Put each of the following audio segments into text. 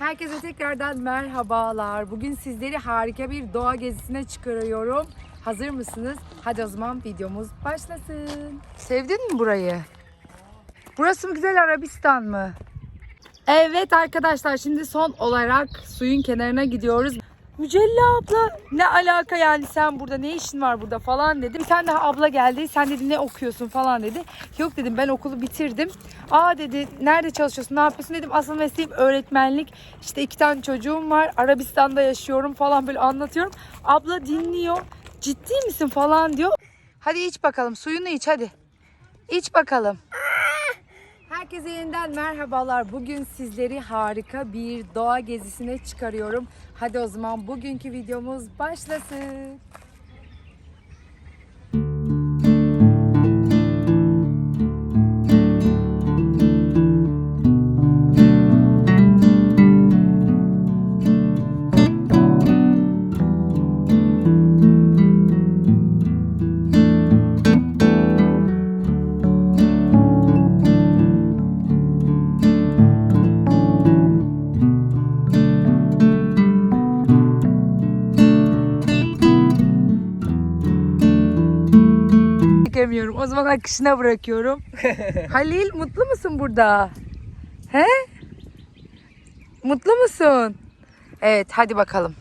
Herkese tekrardan merhabalar. Bugün sizleri harika bir doğa gezisine çıkarıyorum. Hazır mısınız? Hadi o zaman videomuz başlasın. Sevdin mi burayı? Burası mı güzel Arabistan mı? Evet arkadaşlar şimdi son olarak suyun kenarına gidiyoruz. Mücella abla ne alaka yani sen burada ne işin var burada falan dedim. Bir tane daha abla geldi sen dedi ne okuyorsun falan dedi. Yok dedim ben okulu bitirdim. Aa dedi nerede çalışıyorsun ne yapıyorsun dedim. Asıl mesleğim öğretmenlik. İşte iki tane çocuğum var Arabistan'da yaşıyorum falan böyle anlatıyorum. Abla dinliyor ciddi misin falan diyor. Hadi iç bakalım suyunu iç hadi. İç bakalım. Herkese yeniden merhabalar. Bugün sizleri harika bir doğa gezisine çıkarıyorum. Hadi o zaman bugünkü videomuz başlasın. Çekemiyorum. O zaman akışına bırakıyorum. Halil mutlu musun burada? He? Mutlu musun? Evet hadi bakalım.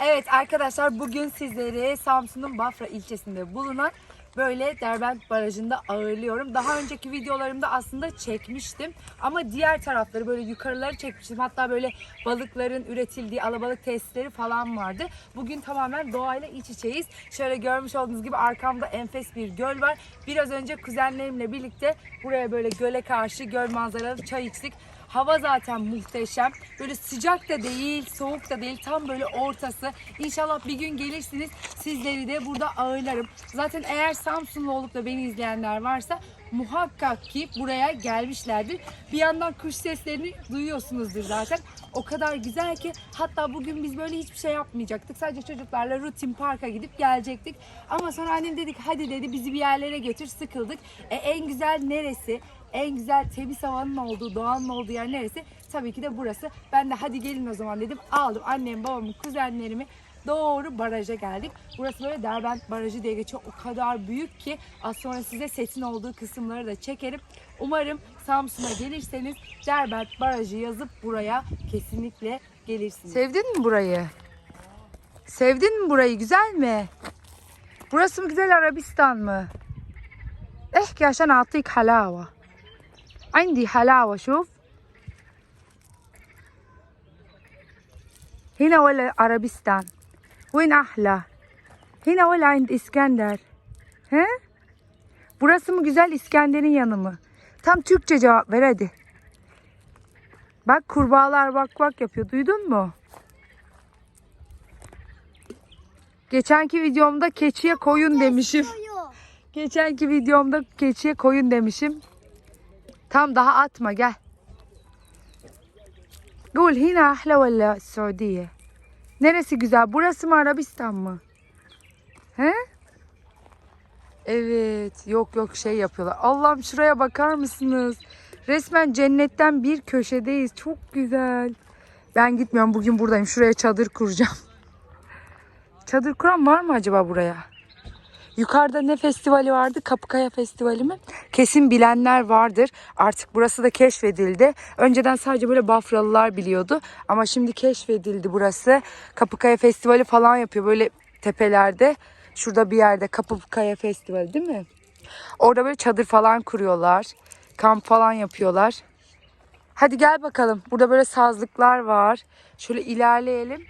Evet arkadaşlar bugün sizleri Samsun'un Bafra ilçesinde bulunan böyle Derbent Barajı'nda ağırlıyorum. Daha önceki videolarımda aslında çekmiştim. Ama diğer tarafları böyle yukarıları çekmiştim. Hatta böyle balıkların üretildiği alabalık tesisleri falan vardı. Bugün tamamen doğayla iç içeyiz. Şöyle görmüş olduğunuz gibi arkamda enfes bir göl var. Biraz önce kuzenlerimle birlikte buraya böyle göle karşı göl manzaralı çay içtik. Hava zaten muhteşem. Böyle sıcak da değil, soğuk da değil. Tam böyle ortası. İnşallah bir gün gelirsiniz. Sizleri de burada ağırlarım. Zaten eğer Samsunlu olup da beni izleyenler varsa muhakkak ki buraya gelmişlerdir. Bir yandan kuş seslerini duyuyorsunuzdur zaten. O kadar güzel ki hatta bugün biz böyle hiçbir şey yapmayacaktık. Sadece çocuklarla rutin parka gidip gelecektik. Ama sonra annem dedik hadi dedi bizi bir yerlere götür sıkıldık. E, en güzel neresi? en güzel temiz havanın olduğu, doğanın olduğu yer neresi? Tabii ki de burası. Ben de hadi gelin o zaman dedim. Aldım annem, babamı, kuzenlerimi doğru baraja geldik. Burası böyle Derbent Barajı diye geçiyor. O kadar büyük ki az sonra size setin olduğu kısımları da çekerim. Umarım Samsun'a gelirseniz Derbent Barajı yazıp buraya kesinlikle gelirsiniz. Sevdin mi burayı? Sevdin mi burayı? Güzel mi? Burası mı güzel Arabistan mı? Eh yaşan altık halava. عندي حلاوة شوف هنا ولا عربستان وين أحلى هنا ولا عند İskender He? Burası mı güzel İskender'in yanı mı? Tam Türkçe cevap ver hadi. Bak kurbağalar bak bak yapıyor. Duydun mu? Geçenki videomda keçiye koyun demişim. Geçenki videomda keçiye koyun demişim. Tam daha atma gel. Gül hina ahla valla Suudiye. Neresi güzel? Burası mı Arabistan mı? He? Evet. Yok yok şey yapıyorlar. Allah'ım şuraya bakar mısınız? Resmen cennetten bir köşedeyiz. Çok güzel. Ben gitmiyorum. Bugün buradayım. Şuraya çadır kuracağım. Çadır kuran var mı acaba buraya? Yukarıda ne festivali vardı? Kapıkaya Festivali mi? Kesin bilenler vardır. Artık burası da keşfedildi. Önceden sadece böyle Bafralılar biliyordu. Ama şimdi keşfedildi burası. Kapıkaya Festivali falan yapıyor. Böyle tepelerde. Şurada bir yerde Kapıkaya Festivali değil mi? Orada böyle çadır falan kuruyorlar. Kamp falan yapıyorlar. Hadi gel bakalım. Burada böyle sazlıklar var. Şöyle ilerleyelim.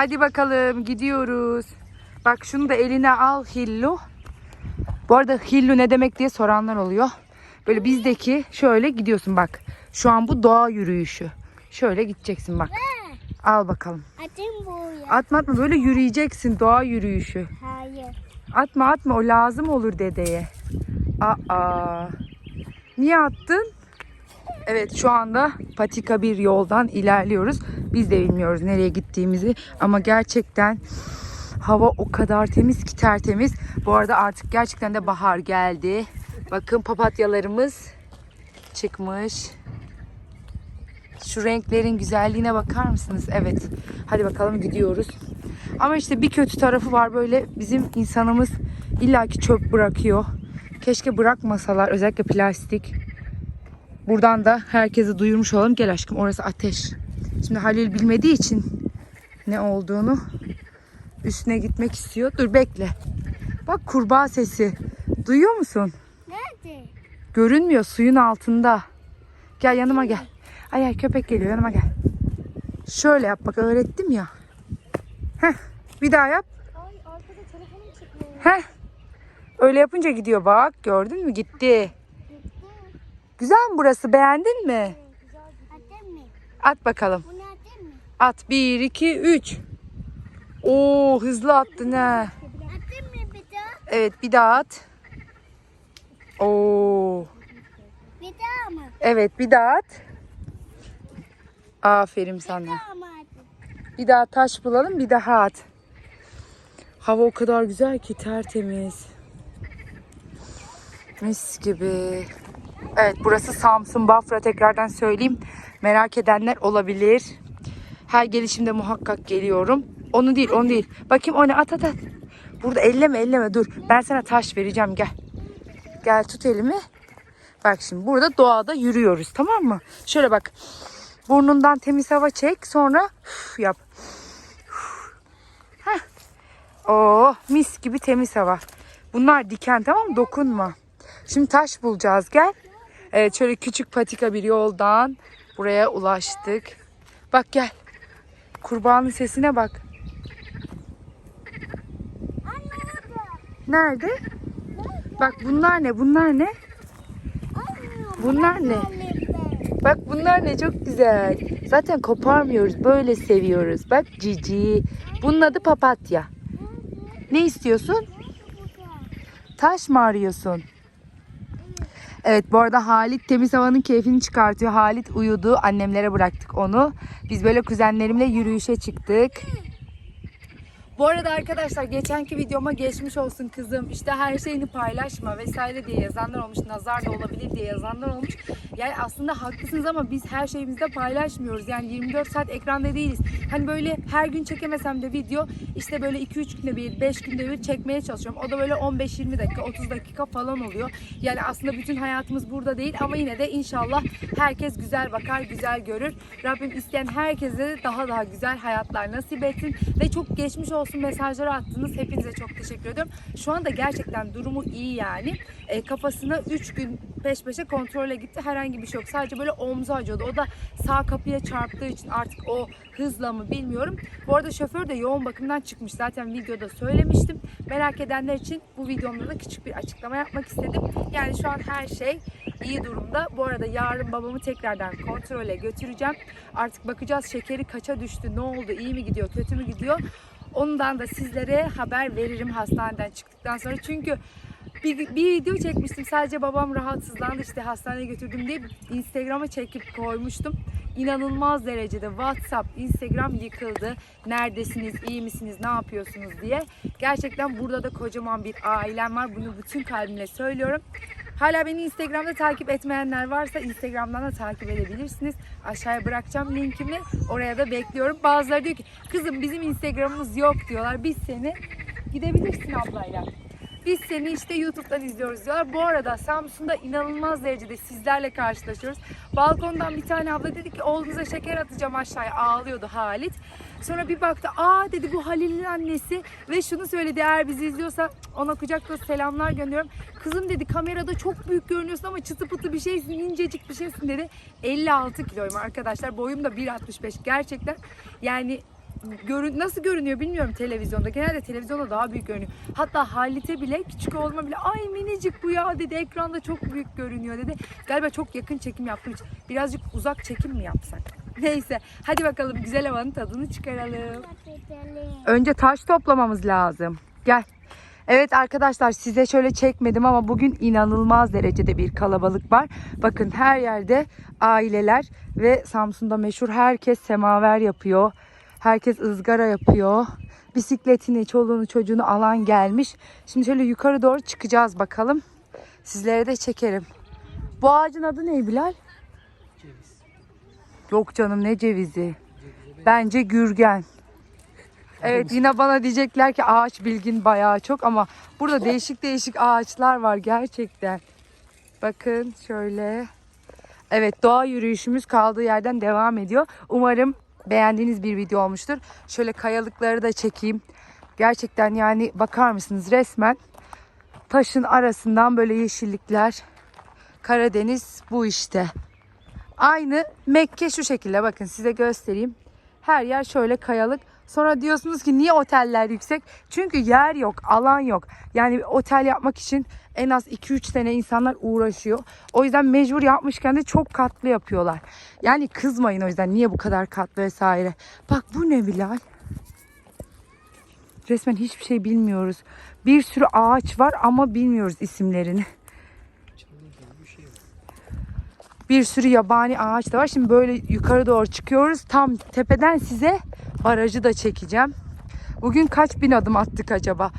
Hadi bakalım gidiyoruz. Bak şunu da eline al Hillu. Bu arada Hillu ne demek diye soranlar oluyor. Böyle bizdeki şöyle gidiyorsun bak. Şu an bu doğa yürüyüşü. Şöyle gideceksin bak. Al bakalım. Atayım. Atma atma böyle yürüyeceksin doğa yürüyüşü. Hayır. Atma atma o lazım olur dedeye. Aa. Niye attın? Evet şu anda patika bir yoldan ilerliyoruz. Biz de bilmiyoruz nereye gittiğimizi ama gerçekten hava o kadar temiz ki tertemiz. Bu arada artık gerçekten de bahar geldi. Bakın papatyalarımız çıkmış. Şu renklerin güzelliğine bakar mısınız? Evet. Hadi bakalım gidiyoruz. Ama işte bir kötü tarafı var böyle bizim insanımız illaki çöp bırakıyor. Keşke bırakmasalar özellikle plastik. Buradan da herkese duyurmuş olalım. Gel aşkım orası ateş. Şimdi Halil bilmediği için ne olduğunu üstüne gitmek istiyor. Dur bekle. Bak kurbağa sesi. Duyuyor musun? Nerede? Görünmüyor suyun altında. Gel yanıma gel. Ay ay köpek geliyor yanıma gel. Şöyle yap bak öğrettim ya. Heh bir daha yap. Ay arkada telefonum çıkıyor. Heh. Öyle yapınca gidiyor bak. Gördün mü? Gitti. Güzel mi burası? Beğendin mi? Atayım mı? At bakalım. At. 1, 2, 3. Oo hızlı attın ha. Atayım mı bir daha? Evet bir daha at. Oo. Bir daha mı? Evet bir daha at. Aferin sana. Bir? Bir daha taş bulalım bir daha at. Hava o kadar güzel ki tertemiz. Mis gibi. Evet burası Samsun Bafra tekrardan söyleyeyim. Merak edenler olabilir. Her gelişimde muhakkak geliyorum. Onu değil onu değil. Bakayım o ne at at at. Burada elleme elleme dur. Ben sana taş vereceğim gel. Gel tut elimi. Bak şimdi burada doğada yürüyoruz tamam mı? Şöyle bak. Burnundan temiz hava çek sonra üf yap. Heh. Oh mis gibi temiz hava. Bunlar diken tamam mı? Dokunma. Şimdi taş bulacağız gel. Evet şöyle küçük patika bir yoldan buraya ulaştık. Bak gel. Kurbağanın sesine bak. Nerede? Bak bunlar ne? Bunlar ne? Bunlar ne? Bak bunlar ne çok güzel. Zaten koparmıyoruz. Böyle seviyoruz. Bak cici. Bunun adı papatya. Ne istiyorsun? Taş mı arıyorsun? Evet bu arada Halit temiz havanın keyfini çıkartıyor. Halit uyudu. Annemlere bıraktık onu. Biz böyle kuzenlerimle yürüyüşe çıktık. Bu arada arkadaşlar geçenki videoma geçmiş olsun kızım işte her şeyini paylaşma vesaire diye yazanlar olmuş nazar da olabilir diye yazanlar olmuş. Yani aslında haklısınız ama biz her şeyimizde paylaşmıyoruz yani 24 saat ekranda değiliz. Hani böyle her gün çekemesem de video işte böyle 2-3 günde bir 5 günde bir çekmeye çalışıyorum. O da böyle 15-20 dakika 30 dakika falan oluyor. Yani aslında bütün hayatımız burada değil ama yine de inşallah herkes güzel bakar güzel görür. Rabbim isteyen herkese daha daha güzel hayatlar nasip etsin ve çok geçmiş olsun mesajları attınız. Hepinize çok teşekkür ediyorum. Şu anda gerçekten durumu iyi yani. E, kafasına 3 gün peş peşe kontrole gitti. Herhangi bir şey yok. Sadece böyle omzu acıyordu. O da sağ kapıya çarptığı için artık o hızla mı bilmiyorum. Bu arada şoför de yoğun bakımdan çıkmış. Zaten videoda söylemiştim. Merak edenler için bu videomda da küçük bir açıklama yapmak istedim. Yani şu an her şey iyi durumda. Bu arada yarın babamı tekrardan kontrole götüreceğim. Artık bakacağız şekeri kaça düştü, ne oldu, iyi mi gidiyor, kötü mü gidiyor. Ondan da sizlere haber veririm hastaneden çıktıktan sonra. Çünkü bir, bir video çekmiştim. Sadece babam rahatsızlandı işte hastaneye götürdüm diye Instagram'a çekip koymuştum. İnanılmaz derecede WhatsApp, Instagram yıkıldı. Neredesiniz, iyi misiniz, ne yapıyorsunuz diye. Gerçekten burada da kocaman bir ailem var. Bunu bütün kalbimle söylüyorum. Hala beni Instagram'da takip etmeyenler varsa Instagram'dan da takip edebilirsiniz. Aşağıya bırakacağım linkimi. Oraya da bekliyorum. Bazıları diyor ki kızım bizim Instagram'ımız yok diyorlar. Biz seni gidebilirsin ablayla. Biz seni işte YouTube'dan izliyoruz diyorlar. Bu arada Samsun'da inanılmaz derecede sizlerle karşılaşıyoruz. Balkondan bir tane abla dedi ki oğlunuza şeker atacağım aşağıya ağlıyordu Halit. Sonra bir baktı aa dedi bu Halil'in annesi ve şunu söyledi eğer bizi izliyorsa ona kucak dolusu selamlar gönderiyorum. Kızım dedi kamerada çok büyük görünüyorsun ama çıtı pıtı bir şeysin incecik bir şeysin dedi. 56 kiloyum arkadaşlar boyum da 1.65 gerçekten yani görün nasıl görünüyor bilmiyorum televizyonda. Genelde televizyonda daha büyük görünüyor. Hatta Halit'e bile küçük oğluma bile ay minicik bu ya dedi. Ekranda çok büyük görünüyor dedi. Galiba çok yakın çekim yaptığım için birazcık uzak çekim mi yapsak? Neyse hadi bakalım güzel havanın tadını çıkaralım. Önce taş toplamamız lazım. Gel. Evet arkadaşlar size şöyle çekmedim ama bugün inanılmaz derecede bir kalabalık var. Bakın her yerde aileler ve Samsun'da meşhur herkes semaver yapıyor. Herkes ızgara yapıyor. Bisikletini, çoluğunu, çocuğunu alan gelmiş. Şimdi şöyle yukarı doğru çıkacağız bakalım. Sizlere de çekerim. Bu ağacın adı ne Bilal? Yok canım ne cevizi. Bence gürgen. Evet yine bana diyecekler ki ağaç bilgin bayağı çok ama burada değişik değişik ağaçlar var gerçekten. Bakın şöyle. Evet doğa yürüyüşümüz kaldığı yerden devam ediyor. Umarım beğendiğiniz bir video olmuştur. Şöyle kayalıkları da çekeyim. Gerçekten yani bakar mısınız resmen taşın arasından böyle yeşillikler. Karadeniz bu işte. Aynı Mekke şu şekilde bakın size göstereyim. Her yer şöyle kayalık. Sonra diyorsunuz ki niye oteller yüksek? Çünkü yer yok, alan yok. Yani otel yapmak için en az 2-3 sene insanlar uğraşıyor. O yüzden mecbur yapmışken de çok katlı yapıyorlar. Yani kızmayın o yüzden niye bu kadar katlı vesaire. Bak bu ne Bilal? Resmen hiçbir şey bilmiyoruz. Bir sürü ağaç var ama bilmiyoruz isimlerini. Bir sürü yabani ağaç da var. Şimdi böyle yukarı doğru çıkıyoruz. Tam tepeden size barajı da çekeceğim. Bugün kaç bin adım attık acaba?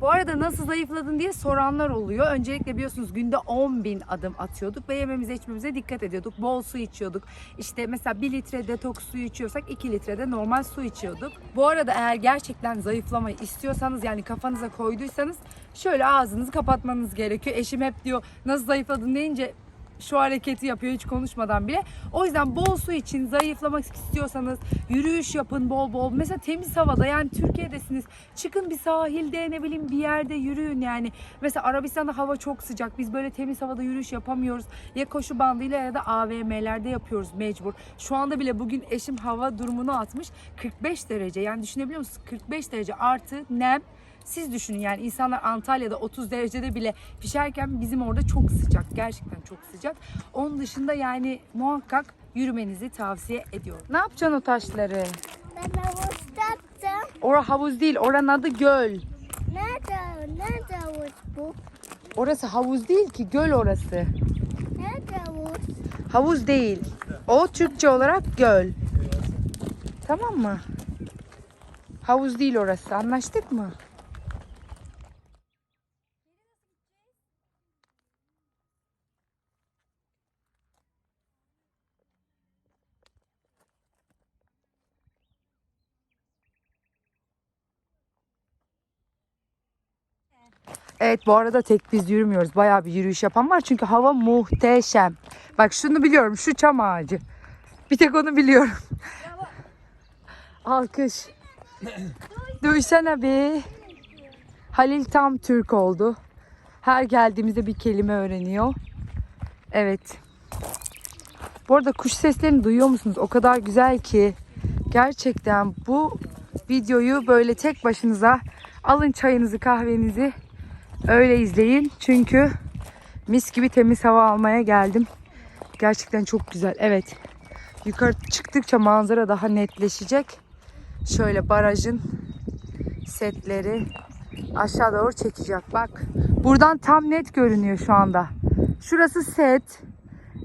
Bu arada nasıl zayıfladın diye soranlar oluyor. Öncelikle biliyorsunuz günde 10 bin adım atıyorduk ve yememize içmemize dikkat ediyorduk. Bol su içiyorduk. İşte mesela 1 litre detoks suyu içiyorsak 2 litre de normal su içiyorduk. Bu arada eğer gerçekten zayıflamayı istiyorsanız yani kafanıza koyduysanız şöyle ağzınızı kapatmanız gerekiyor. Eşim hep diyor nasıl zayıfladın deyince şu hareketi yapıyor hiç konuşmadan bile. O yüzden bol su için zayıflamak istiyorsanız yürüyüş yapın bol bol. Mesela temiz havada yani Türkiye'desiniz. Çıkın bir sahilde ne bileyim bir yerde yürüyün yani. Mesela Arabistan'da hava çok sıcak. Biz böyle temiz havada yürüyüş yapamıyoruz. Ya koşu bandıyla ya da AVM'lerde yapıyoruz mecbur. Şu anda bile bugün eşim hava durumunu atmış. 45 derece yani düşünebiliyor musunuz? 45 derece artı nem. Siz düşünün yani insanlar Antalya'da 30 derecede bile pişerken bizim orada çok sıcak. Gerçekten çok sıcak. Onun dışında yani muhakkak yürümenizi tavsiye ediyorum. Ne yapacaksın o taşları? Ben havuçtattım. Ora havuz değil, oranın adı göl. Nerede? Nerede havuç bu? Orası havuz değil ki, göl orası. Nerede havuç? Havuz değil. O Türkçe olarak göl. Tamam mı? Havuz değil orası. Anlaştık mı? Evet bu arada tek biz yürümüyoruz. Bayağı bir yürüyüş yapan var. Çünkü hava muhteşem. Bak şunu biliyorum. Şu çam ağacı. Bir tek onu biliyorum. Alkış. Duysana bir. Halil tam Türk oldu. Her geldiğimizde bir kelime öğreniyor. Evet. Bu arada kuş seslerini duyuyor musunuz? O kadar güzel ki. Gerçekten bu videoyu böyle tek başınıza alın çayınızı kahvenizi öyle izleyin. Çünkü mis gibi temiz hava almaya geldim. Gerçekten çok güzel. Evet. Yukarı çıktıkça manzara daha netleşecek. Şöyle barajın setleri aşağı doğru çekecek. Bak buradan tam net görünüyor şu anda. Şurası set.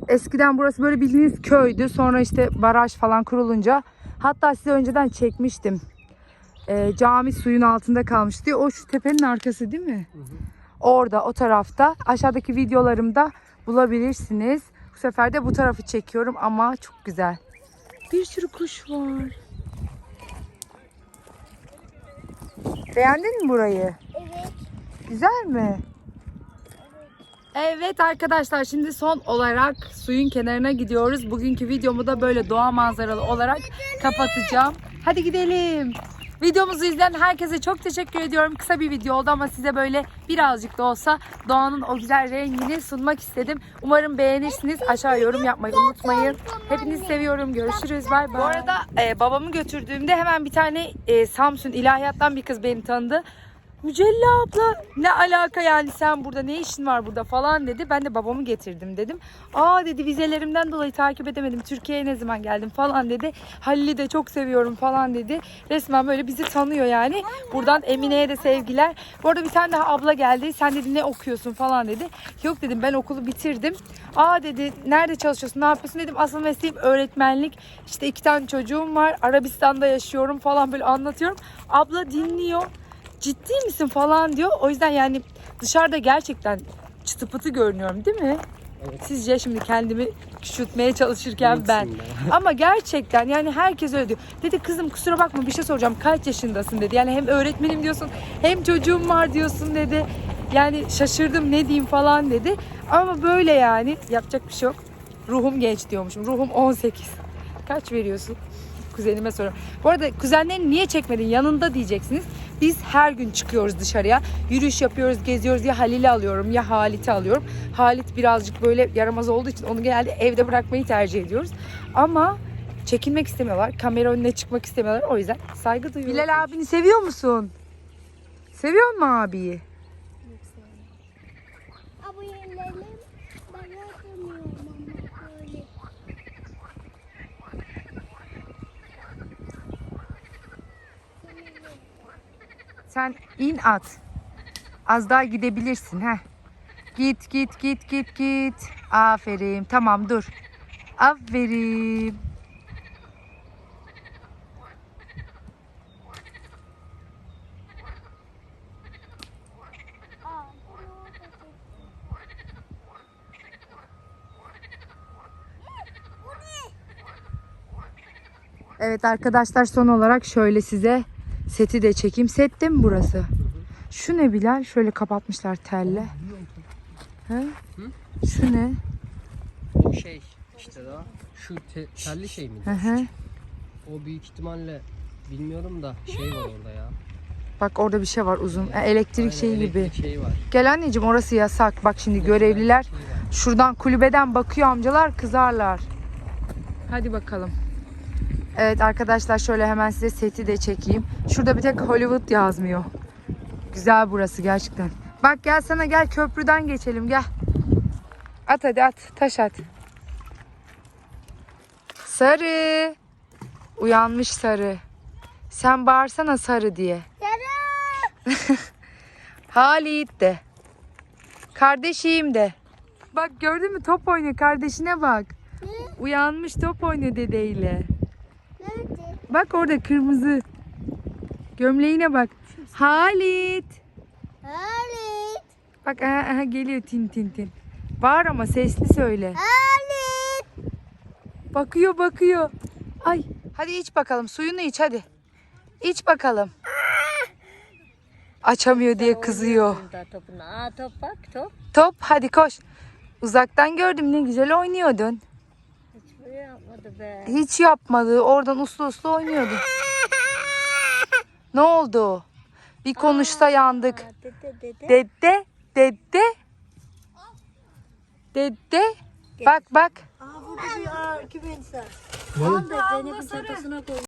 Eskiden burası böyle bildiğiniz köydü. Sonra işte baraj falan kurulunca hatta size önceden çekmiştim. Ee, cami suyun altında kalmış diye. O şu tepenin arkası değil mi? Orada o tarafta. Aşağıdaki videolarımda bulabilirsiniz. Bu sefer de bu tarafı çekiyorum ama çok güzel. Bir sürü kuş var. Beğendin mi burayı? Evet. Güzel mi? Evet arkadaşlar şimdi son olarak suyun kenarına gidiyoruz. Bugünkü videomu da böyle doğa manzaralı olarak kapatacağım. Hadi gidelim. Videomuzu izleyen herkese çok teşekkür ediyorum. Kısa bir video oldu ama size böyle birazcık da olsa doğanın o güzel rengini sunmak istedim. Umarım beğenirsiniz. Aşağı yorum yapmayı unutmayın. Hepinizi seviyorum. Görüşürüz. Bay bay. Bu arada e, babamı götürdüğümde hemen bir tane e, Samsun ilahiyattan bir kız beni tanıdı. Mücella abla ne alaka yani sen burada ne işin var burada falan dedi. Ben de babamı getirdim dedim. Aa dedi vizelerimden dolayı takip edemedim. Türkiye'ye ne zaman geldim falan dedi. Halil'i de çok seviyorum falan dedi. Resmen böyle bizi tanıyor yani. Buradan Emine'ye de sevgiler. Bu arada bir tane daha abla geldi. Sen dedi ne okuyorsun falan dedi. Yok dedim ben okulu bitirdim. Aa dedi nerede çalışıyorsun ne yapıyorsun dedim. Asıl mesleğim öğretmenlik. İşte iki tane çocuğum var. Arabistan'da yaşıyorum falan böyle anlatıyorum. Abla dinliyor ciddi misin falan diyor. O yüzden yani dışarıda gerçekten çıtı pıtı görünüyorum değil mi? Sizce şimdi kendimi küçültmeye çalışırken ben. Ama gerçekten yani herkes öyle diyor. Dedi kızım kusura bakma bir şey soracağım. Kaç yaşındasın dedi. Yani hem öğretmenim diyorsun hem çocuğum var diyorsun dedi. Yani şaşırdım ne diyeyim falan dedi. Ama böyle yani yapacak bir şey yok. Ruhum genç diyormuşum. Ruhum 18. Kaç veriyorsun? Kuzenime soruyorum. Bu arada kuzenlerini niye çekmedin yanında diyeceksiniz. Biz her gün çıkıyoruz dışarıya. Yürüyüş yapıyoruz, geziyoruz. Ya Halil'i alıyorum ya Halit'i alıyorum. Halit birazcık böyle yaramaz olduğu için onu genelde evde bırakmayı tercih ediyoruz. Ama çekinmek istemiyorlar. Kamera önüne çıkmak istemiyorlar. O yüzden saygı duyuyoruz. Bilal abini seviyor musun? Seviyor musun abiyi? Ama yerlerim ben yapamıyorum ama böyle. Sen in at. Az daha gidebilirsin ha. Git git git git git. Aferin. Tamam dur. Aferin. Evet arkadaşlar son olarak şöyle size seti de çekeyim. Set de mi burası? Şu ne Bilal? Şöyle kapatmışlar telle. He? Şu ne? O şey işte daha şu te- telli şey mi? Hı hı. O büyük ihtimalle bilmiyorum da şey var orada ya. Bak orada bir şey var uzun. E, Elektrik Aynen, şeyi gibi. elektrik şeyi var. Gel anneciğim orası yasak. Bak şimdi görevliler var. Şuradan kulübeden bakıyor amcalar kızarlar. Hadi bakalım. Evet arkadaşlar şöyle hemen size seti de çekeyim. Şurada bir tek Hollywood yazmıyor. Güzel burası gerçekten. Bak gel sana gel köprüden geçelim gel. At hadi at taş at. Sarı. Uyanmış sarı. Sen bağırsana sarı diye. Sarı! Halit de. Kardeşim de. Bak gördün mü top oynuyor kardeşine bak. Uyanmış top oynuyor dedeyle. Bak orada kırmızı. Gömleğine bak. Halit. Halit! Bak aha, aha, geliyor tin tin tin. Bağır ama sesli söyle. Halit! Bakıyor bakıyor. Ay hadi iç bakalım suyunu iç hadi. İç bakalım. Açamıyor diye kızıyor. Da topuna. Aa top bak top. Top hadi koş. Uzaktan gördüm ne güzel oynuyordun. Yapmadı be. Hiç yapmadı. Oradan uslu uslu oynuyordu. Ne oldu? Bir konuşsa yandık. Aa, dede dede. Dede, dede. Dede. Bak bak. Aa burada bir aa, kümense. Al da Zeynep'in çantasına koy.